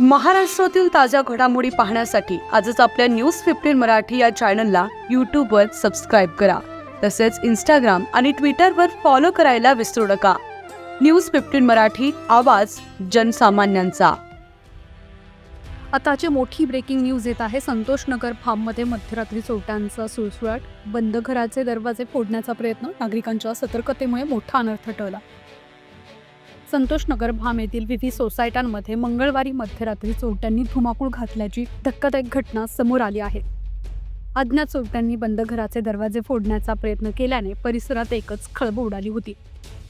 महाराष्ट्रातील ताज्या घडामोडी पाहण्यासाठी आजच आपल्या न्यूज फिफ्टीन मराठी या चॅनलला यूट्यूबवर सबस्क्राईब करा. तसेच इंस्टाग्राम आणि ट्विटरवर फॉलो करायला विसरू नका. न्यूज फिफ्टीन मराठी आवाज जनसामान्यांचा. आताची मोठी ब्रेकिंग न्यूज येत आहे. संतोष नगर फार्ममध्ये मध्यरात्री चोरट्यांचा सुळसुळाट बंद घराचे दरवाजे फोडण्याचा प्रयत्न नागरिकांच्या सतर्कतेमुळे मोठा अनर्थ टळला. संतोषनगर भाम येथील विविध सोसायट्यांमध्ये मंगळवारी मध्यरात्री चोरट्यांनी धुमाकूळ घातल्याची धक्कादायक घटना समोर आली आहे. अज्ञात चोरट्यांनी बंद घराचे दरवाजे फोडण्याचा प्रयत्न केल्याने परिसरात एकच खळबळ उडाली होती.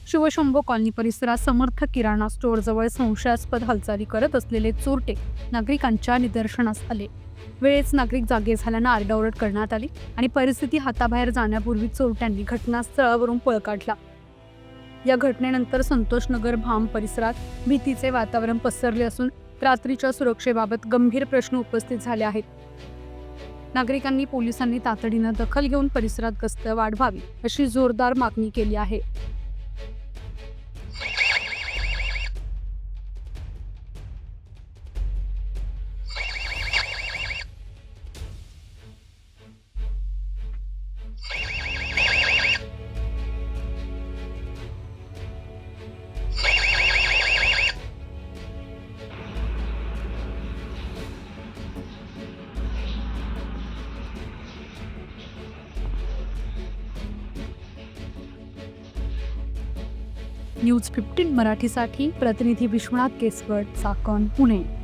शिवशंभो कॉलनी परिसरात समर्थ किराणा स्टोअरजवळ संशयास्पद हालचाली करत असलेले चोरटे नागरिकांच्या निदर्शनास आले. वेळेच नागरिक जागे झाल्यानं आरडाओरड करण्यात आली आणि परिस्थिती हाताबाहेर जाण्यापूर्वी चोरट्यांनी घटनास्थळावरून पळ काढला. या घटनेनंतर संतोषनगर भाम परिसरात भीतीचे वातावरण पसरले असून रात्रीच्या सुरक्षेबाबत गंभीर प्रश्न उपस्थित झाले आहेत. नागरिकांनी पोलिसांनी तातडीनं दखल घेऊन परिसरात गस्त वाढवावी अशी जोरदार मागणी केली आहे. न्यूज फिफ्टीन मराठीसाठी प्रतिनिधी विश्वनाथ केसवड चाकण पुणे.